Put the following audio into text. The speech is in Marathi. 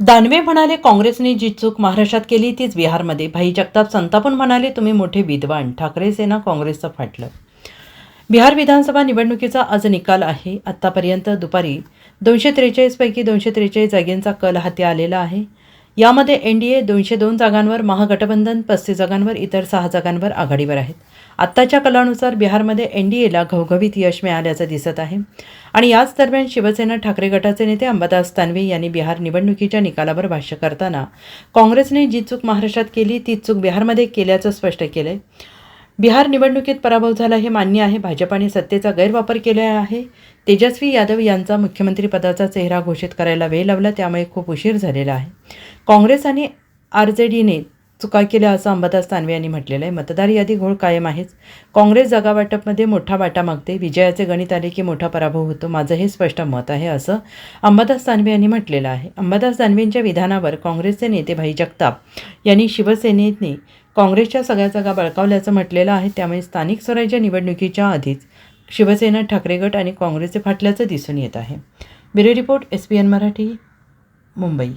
दानवे म्हणाले काँग्रेसने जी चूक महाराष्ट्रात केली तीच बिहारमध्ये. भाई जगताप संतापून म्हणाले तुम्ही मोठे विद्वान. ठाकरे सेना काँग्रेसचं फाटलं. बिहार विधानसभा निवडणुकीचा आज निकाल आहे. आत्तापर्यंत दुपारी दोनशे त्रेचाळीसपैकी दोनशे त्रेचाळीस जागेंचा कल हाती आलेला आहे. यामध्ये एन डी ए दोनशे दोन जागांवर महागठबंधन पस्तीस जागांवर इतर सहा जागांवर आघाडीवर आहेत. आत्ताच्या कलानुसार बिहारमध्ये एन डी एला घवघवीत यश मिळाल्याचं दिसत आहे. आणि याच दरम्यान शिवसेना ठाकरे गटाचे नेते अंबादास तानवे यांनी बिहार निवडणुकीच्या निकालावर भाष्य करताना काँग्रेसने जी चूक महाराष्ट्रात केली ती चूक बिहारमध्ये केल्याचं स्पष्ट केलंय. बिहार निवडणुकीत पराभव झाला हे मान्य आहे. भाजपाने सत्तेचा गैरवापर केला आहे. तेजस्वी यादव यांचा मुख्यमंत्रीपदाचा चेहरा घोषित करायला वेळ लावला त्यामुळे खूप उशीर झालेला आहे. काँग्रेस आणि आर जे डीने चुका केल्या असं अंबादास दानवे यांनी म्हटलेलं आहे. मतदार यादी घोळ कायम आहेच. काँग्रेस जागावाटपमध्ये मोठा वाटा मागते. विजयाचे गणित आले की मोठा पराभव होतो. माझं हे स्पष्ट मत आहे असं अंबादास दानवे यांनी म्हटलेलं आहे. अंबादास दानवेंच्या विधानावर काँग्रेसचे नेते भाई जगताप यांनी शिवसेनेने काँग्रेसच्या सगळ्या जागा बळकावल्याचं म्हटलेलं आहे. त्यामुळे स्थानिक स्वराज्य निवडणुकीच्या आधीच शिवसेना ठाकरे गट आणि काँग्रेसचे फाटल्याचं दिसून येत आहे. Bureau report S P N Marathi Mumbai.